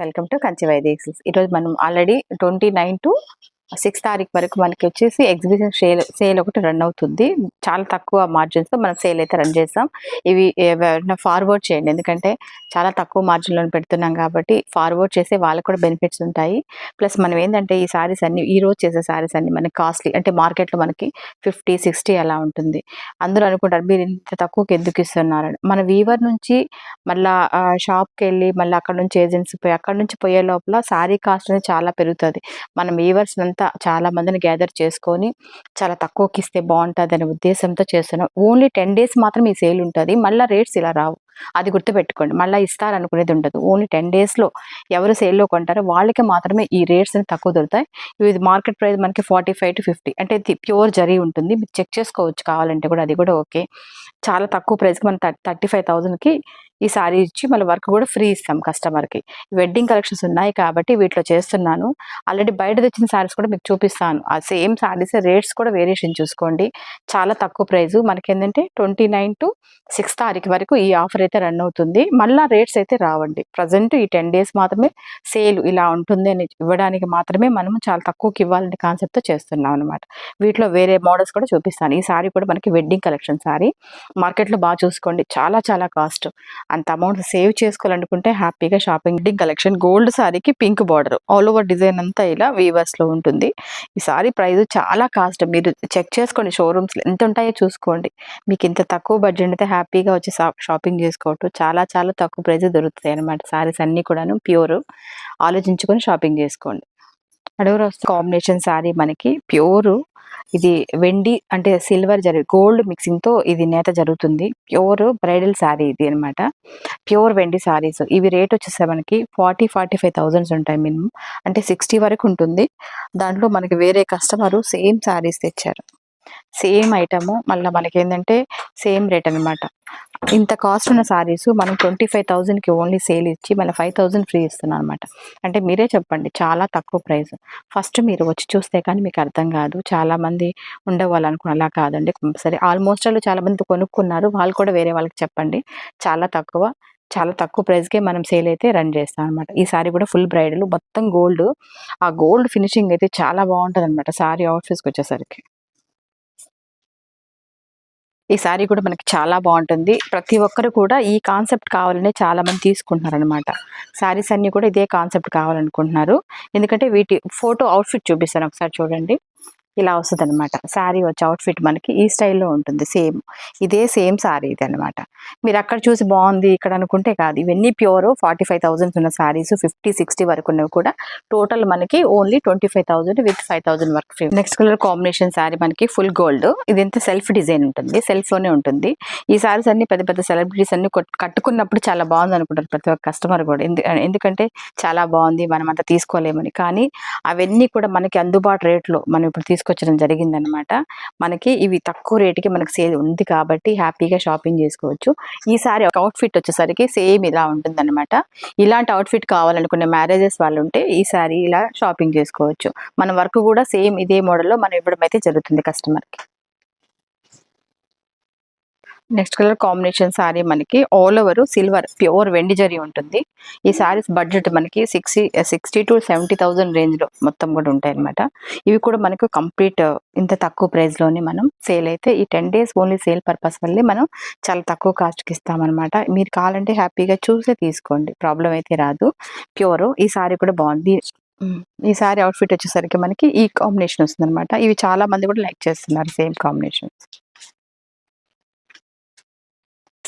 Welcome to Kanchi వైదేక్సిల్స్ ఈరోజు మనం already twenty nine to six తారీఖు వరకు మనకి వచ్చేసి ఎగ్జిబిషన్ సేల్ సేల్ ఒకటి రన్ అవుతుంది. చాలా తక్కువ మార్జిన్స్తో మనం సేల్ అయితే రన్ చేస్తాం. ఇవి ఫార్వర్డ్ చేయండి. ఎందుకంటే చాలా తక్కువ మార్జిన్లో పెడుతున్నాం కాబట్టి ఫార్వర్డ్ చేస్తే వాళ్ళకి కూడా బెనిఫిట్స్ ఉంటాయి. ప్లస్ మనం ఏంటంటే ఈ సారీస్ అన్ని ఈ రోజు చేసే సారీస్ అన్ని మనకి కాస్ట్లీ అంటే మార్కెట్లో మనకి ఫిఫ్టీ సిక్స్టీ అలా ఉంటుంది. అందరూ అనుకుంటారు మీరు ఇంత తక్కువకి ఎందుకు ఇస్తున్నారు? మన వీవర్ నుంచి మళ్ళా షాప్కి వెళ్ళి మళ్ళీ అక్కడ నుంచి ఏజెన్సీ పోయి అక్కడ నుంచి పోయే లోపల సారీ కాస్ట్ అనేది చాలా పెరుగుతుంది. మనం వీవర్స్ అంతా చాలా మందిని గ్యాదర్ చేసుకొని చాలా తక్కువకి ఇస్తే బాగుంటుంది అనే ఉద్దేశంతో చేస్తున్నాం. ఓన్లీ టెన్ డేస్ మాత్రం ఈ సేల్ ఉంటుంది. మళ్ళీ రేట్స్ ఇలా రావు. అది గుర్తుపెట్టుకోండి. మళ్ళీ ఇస్తారనుకునేది ఉండదు. ఓన్లీ టెన్ డేస్లో ఎవరు సేల్లో కొంటారో వాళ్ళకి మాత్రమే ఈ రేట్స్ తక్కువ దొరుకుతాయి. ఇది మార్కెట్ ప్రైస్ మనకి ఫార్టీ ఫైవ్ టు ఫిఫ్టీ అంటే ఇది ప్యూర్ జరీ ఉంటుంది. మీరు చెక్ చేసుకోవచ్చు కావాలంటే కూడా అది కూడా ఓకే చాలా తక్కువ ప్రైస్కి మనం థర్టీ ఫైవ్ థౌజండ్కి ఈ సారీ ఇచ్చి మళ్ళీ వర్క్ కూడా ఫ్రీ ఇస్తాం కస్టమర్కి. వెడ్డింగ్ కలెక్షన్స్ ఉన్నాయి కాబట్టి వీటిలో చేస్తున్నాను. ఆల్రెడీ బయట తెచ్చిన సారీస్ కూడా మీకు చూపిస్తాను. ఆ సేమ్ సారీస్ రేట్స్ కూడా వేరియేషన్ చూసుకోండి. చాలా తక్కువ ప్రైస్. మనకి ఏంటంటే ట్వంటీ నైన్ టు సిక్స్ తారీఖు వరకు ఈ ఆఫర్ అయితే రన్ అవుతుంది. మళ్ళీ రేట్స్ అయితే రావండి. ప్రజెంట్ ఈ టెన్ డేస్ మాత్రమే సేల్ ఇలా ఉంటుంది అని ఇవ్వడానికి మాత్రమే మనము చాలా తక్కువకి ఇవ్వాలనే కాన్సెప్ట్తో చేస్తున్నాం అనమాట వీటిలో వేరే మోడల్స్ కూడా చూపిస్తాను. ఈ సారీ కూడా మనకి వెడ్డింగ్ కలెక్షన్ సారీ. మార్కెట్లో బాగా చూసుకోండి. చాలా చాలా కాస్ట్ అంత అమౌంట్ సేవ్ చేసుకోవాలనుకుంటే హ్యాపీగా షాపింగ్ కలెక్షన్ గోల్డ్ సారీకి pink border. All over design అంతా ఇలా వీవర్స్లో ఉంటుంది. ఈ సారీ ప్రైస్ చాలా కాస్ట్. మీరు చెక్ చేసుకోండి షోరూమ్స్ ఎంత ఉంటాయో చూసుకోండి. మీకు ఇంత తక్కువ బడ్జెట్ అయితే హ్యాపీగా వచ్చి షాపింగ్ చేసుకోవటం చాలా చాలా తక్కువ ప్రైస్ దొరుకుతాయి అనమాట సారీస్ అన్ని కూడాను ప్యూర్. ఆలోచించుకొని షాపింగ్ చేసుకోండి. అడవురు కాంబినేషన్ సారీ మనకి ప్యూర్ ఇది వెండి అంటే సిల్వర్ జరి గోల్డ్ మిక్సింగ్తో ఇది నేత జరుగుతుంది. ప్యూర్ బ్రైడల్ శారీ ఇది అన్నమాట. ప్యూర్ వెండి సారీస్ ఇవి రేట్ వచ్చేసరికి మనకి ఫార్టీ ఫార్టీ ఫైవ్ థౌజండ్స్ ఉంటాయి మినిమం. అంటే సిక్స్టీ వరకు ఉంటుంది. దాంట్లో మనకి వేరే కస్టమర్ సేమ్ సారీస్ తెచ్చారు. సేమ్ ఐటమ్ మళ్ళీ మనకి ఏంటంటే సేమ్ రేట్ అన్నమాట. ఇంత కాస్ట్ ఉన్న సారీస్ మనం ట్వంటీ ఫైవ్ థౌజండ్కి ఓన్లీ సేల్ ఇచ్చి మళ్ళీ ఫైవ్ థౌసండ్ ఫ్రీ ఇస్తున్నాం అనమాట అంటే మీరే చెప్పండి చాలా తక్కువ ప్రైస్. ఫస్ట్ మీరు వచ్చి చూస్తే కానీ మీకు అర్థం కాదు. చాలా మంది అలా కాదండి. సరే ఆల్మోస్ట్ వాళ్ళు చాలా మంది కొనుక్కున్నారు. వాళ్ళు కూడా వేరే వాళ్ళకి చెప్పండి. చాలా తక్కువ చాలా తక్కువ ప్రైస్కే మనం సేల్ అయితే రన్ చేస్తాం అనమాట ఈ సారీ కూడా ఫుల్ బ్రైడల్ మొత్తం గోల్డ్. ఆ గోల్డ్ ఫినిషింగ్ అయితే చాలా బాగుంటుంది అనమాట సారీ అవుట్ఫిట్స్కి వచ్చేసరికి. ఈ సారీ కూడా మనకి చాలా బాగుంటుంది. ప్రతి ఒక్కరు కూడా ఈ కాన్సెప్ట్ కావాలనే చాలా మంది తీసుకుంటున్నారు అనమాట సారీస్ అన్ని కూడా ఇదే కాన్సెప్ట్ కావాలనుకుంటున్నారు. ఎందుకంటే వీటి ఫోటో అవుట్ఫిట్ చూపిస్తాను ఒకసారి చూడండి. ఇలా వస్తుంది అనమాట శారీ వచ్చే అవుట్ఫిట్ మనకి ఈ స్టైల్లో ఉంటుంది సేమ్ ఇదే సేమ్ శారీ ఇది అనమాట మీరు అక్కడ చూసి బాగుంది ఇక్కడ అనుకుంటే కాదు. ఇవన్నీ ప్యూర్ ఫార్టీ ఫైవ్ థౌసండ్స్ ఉన్న శారీస్ ఫిఫ్టీ సిక్స్టీ వరకు ఉన్నవి కూడా టోటల్ మనకి only twenty five thousand with five thousand వరకు free next colour combination sari మనకి ఫుల్ గోల్డ్ ఇది ఎంత సెల్ఫ్ డిజైన్ ఉంటుంది సెల్ఫ్లోనే ఉంటుంది. ఈ సారీస్ అన్ని పెద్ద పెద్ద సెలబ్రిటీస్ అన్ని కట్టుకున్నప్పుడు చాలా బాగుంది అనుకుంటారు ప్రతి ఒక్క కస్టమర్ కూడా. ఎందుకంటే చాలా బాగుంది మనం అంతా తీసుకోలేమని. కానీ అవన్నీ కూడా మనకి అందుబాటు రేట్లో మనం ఇప్పుడు తీసుకొచ్చడం జరిగింది అనమాట మనకి ఇవి తక్కువ రేటుకి మనకి సేల్ ఉంది కాబట్టి హ్యాపీగా షాపింగ్ చేసుకోవచ్చు. ఈ అవుట్ఫిట్ వచ్చేసరికి సేమ్ ఇలా ఉంటుంది అనమాట ఇలాంటి అవుట్ఫిట్ కావాలనుకునే మ్యారేజెస్ వాళ్ళు ఉంటే ఈ ఇలా షాపింగ్ చేసుకోవచ్చు. మన వర్క్ కూడా సేమ్ ఇదే మోడల్లో మనం ఇవ్వడం అయితే జరుగుతుంది కస్టమర్కి నెక్స్ట్ కలర్ కాంబినేషన్ సారీ మనకి ఆల్ ఓవర్ సిల్వర్ ప్యూర్ వెండి జరీ ఉంటుంది. ఈ సారీస్ బడ్జెట్ మనకి sixty sixty to seventy thousand రేంజ్లో మొత్తం కూడా ఉంటాయి అనమాట ఇవి కూడా మనకు కంప్లీట్ ఇంత తక్కువ ప్రైస్లోనే మనం సేల్ అయితే ఈ ten days only sale purpose వల్లే మనం చాలా తక్కువ కాస్ట్కి ఇస్తామన్నమాట. మీరు కావాలంటే హ్యాపీగా చూసే తీసుకోండి ప్రాబ్లం అయితే రాదు. ప్యూర్ ఈ సారీ కూడా బాగుంది. ఈ సారీ అవుట్ఫిట్ వచ్చేసరికి మనకి ఈ కాంబినేషన్ వస్తుంది అనమాట ఇవి చాలా మంది కూడా లైక్ చేస్తున్నారు same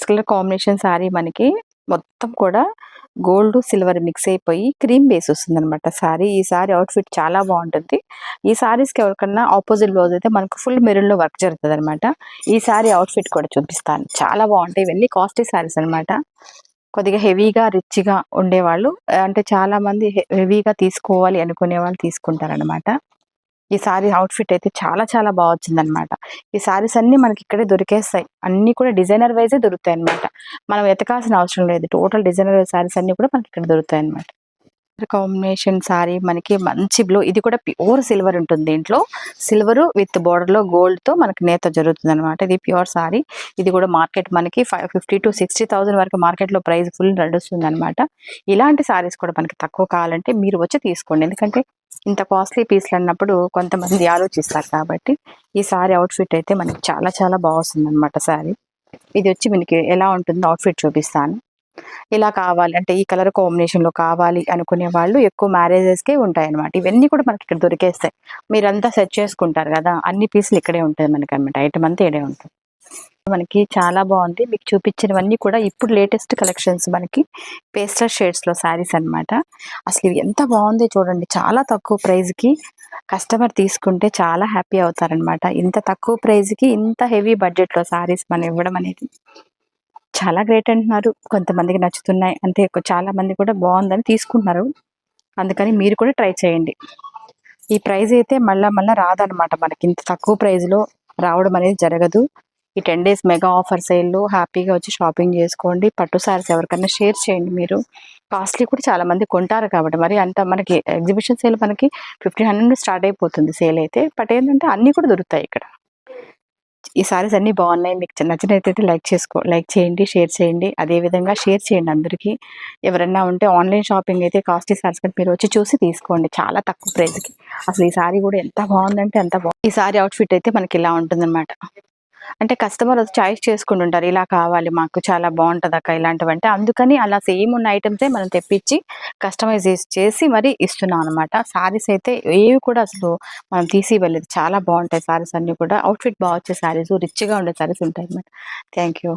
combination colour combination sari మనకి మొత్తం కూడా గోల్డ్ సిల్వర్ మిక్స్ అయిపోయి క్రీమ్ బేస్ వస్తుంది అనమాట సారీ ఈ సారీ అవుట్ఫిట్ చాలా బాగుంటుంది. ఈ సారీస్కి ఎవరికన్నా ఆపోజిట్ బ్లౌజ్ అయితే మనకు ఫుల్ మెరూన్లో వర్క్ జరుగుతుంది అనమాట ఈ సారీ అవుట్ఫిట్ కూడా చూపిస్తాను. చాలా బాగుంటాయి. ఇవన్నీ కాస్ట్లీ సారీస్ అన్నమాట. కొద్దిగా హెవీగా రిచ్గా ఉండేవాళ్ళు. అంటే చాలా మంది హెవీగా తీసుకోవాలి అనుకునే వాళ్ళు తీసుకుంటారనమాట ఈ సారీ అవుట్ఫిట్ అయితే చాలా చాలా బాగా వచ్చిందనమాట. ఈ సారీస్ అన్ని మనకి ఇక్కడే దొరికేస్తాయి. అన్ని కూడా డిజైనర్ వైజే దొరుకుతాయి అనమాట మనం ఎతకాల్సిన అవసరం లేదు. టోటల్ డిజైనర్ సారీస్ అన్ని కూడా మనకి ఇక్కడ దొరుకుతాయి అనమాట కాంబినేషన్ సారీ మనకి మంచి బ్లూ. ఇది కూడా ప్యూర్ సిల్వర్ ఉంటుంది దీంట్లో. సిల్వర్ విత్ బోర్డర్లో గోల్డ్తో మనకి నేత జరుగుతుంది అనమాట ఇది ప్యూర్ సారీ. ఇది కూడా మార్కెట్ మనకి five fifty to sixty thousand వరకు మార్కెట్లో ప్రైస్ ఫుల్ నడుస్తుంది అనమాట ఇలాంటి సారీస్ కూడా మనకి తక్కువ కావాలంటే మీరు వచ్చి తీసుకోండి. ఎందుకంటే ఇంత కాస్ట్లీ పీస్లు అన్నప్పుడు కొంతమంది ఆలోచిస్తారు కాబట్టి ఈ సారీ అవుట్ఫిట్ అయితే మనకి చాలా చాలా బాగుంది అనమాట సారీ. ఇది వచ్చి మనకి ఎలా ఉంటుందో అవుట్ఫిట్ చూపిస్తాను. ఇలా కావాలి. అంటే ఈ కలర్ కాంబినేషన్లో కావాలి అనుకునే వాళ్ళు ఎక్కువ మ్యారేజెస్కే ఉంటాయి అనమాట ఇవన్నీ కూడా మనకి ఇక్కడ దొరికేస్తాయి. మీరంతా సెట్ చేసుకుంటారు కదా అన్ని పీసులు ఇక్కడే ఉంటుంది మనకి అనమాట ఐటమ్ అంతా ఇక్కడే ఉంటుంది. మనకి చాలా బాగుంది. మీకు చూపించినవన్నీ కూడా ఇప్పుడు లేటెస్ట్ కలెక్షన్స్ మనకి పేస్టర్ షేడ్స్లో శారీస్ అన్నమాట. అసలు ఇవి ఎంత బాగుంది చూడండి. చాలా తక్కువ ప్రైస్కి కస్టమర్ తీసుకుంటే చాలా హ్యాపీ అవుతారనమాట ఇంత తక్కువ ప్రైస్కి ఇంత హెవీ బడ్జెట్లో శారీస్ మనం ఇవ్వడం అనేది చాలా గ్రేట్ అంటున్నారు. కొంతమందికి నచ్చుతున్నాయి. అంటే చాలా మంది కూడా బాగుందని తీసుకుంటున్నారు. అందుకని మీరు కూడా ట్రై చేయండి. ఈ ప్రైస్ అయితే మళ్ళా మళ్ళీ రాదనమాట మనకి. ఇంత తక్కువ ప్రైజ్లో రావడం అనేది జరగదు. ఈ టెన్ డేస్ మెగా ఆఫర్ సేల్లో హ్యాపీగా వచ్చి షాపింగ్ చేసుకోండి. పట్టు సారీస్ ఎవరికైనా షేర్ చేయండి మీరు. కాస్ట్లీ కూడా చాలా మంది కొంటారు కాబట్టి మరి అంత మనకి ఎగ్జిబిషన్ సేల్ మనకి ఫిఫ్టీన్ హండ్రెడ్ స్టార్ట్ అయిపోతుంది సేల్ అయితే. బట్ ఏంటంటే అన్ని కూడా దొరుకుతాయి ఇక్కడ. ఈ సారీస్ అన్ని బాగున్నాయి. మీకు నచ్చినట్లయితే లైక్ చేసుకో లైక్ చేయండి షేర్ చేయండి. అదే విధంగా షేర్ చేయండి అందరికీ. ఎవరన్నా ఉంటే ఆన్లైన్ షాపింగ్ అయితే కాస్ట్లీ సారీస్ కానీ మీరు వచ్చి చూసి తీసుకోండి. చాలా తక్కువ ప్రైస్కి. అసలు ఈ సారీ కూడా ఎంత బాగుందంటే అంత బాగుంది ఈ సారీ అవుట్ఫిట్ అయితే మనకి ఇలా ఉంటుందన్నమాట. అంటే కస్టమర్ చాయిస్ చేసుకుంటుంటారు ఇలా కావాలి మాకు చాలా బాగుంటుంది అక్క ఇలాంటివంటే. అందుకని అలా సేమ్ ఉన్న ఐటమ్సే మనం తెప్పించి కస్టమైజ్ చేసి మరి ఇస్తున్నాం అనమాట సారీస్ అయితే ఏవి కూడా అసలు మనం తీసి ఇవ్వలేదు చాలా బాగుంటాయి సారీస్ అన్ని కూడా. అవుట్ఫిట్ బాగా వచ్చే సారీస్ రిచ్గా ఉండే సారీస్ ఉంటాయి అనమాట థ్యాంక్ యూ.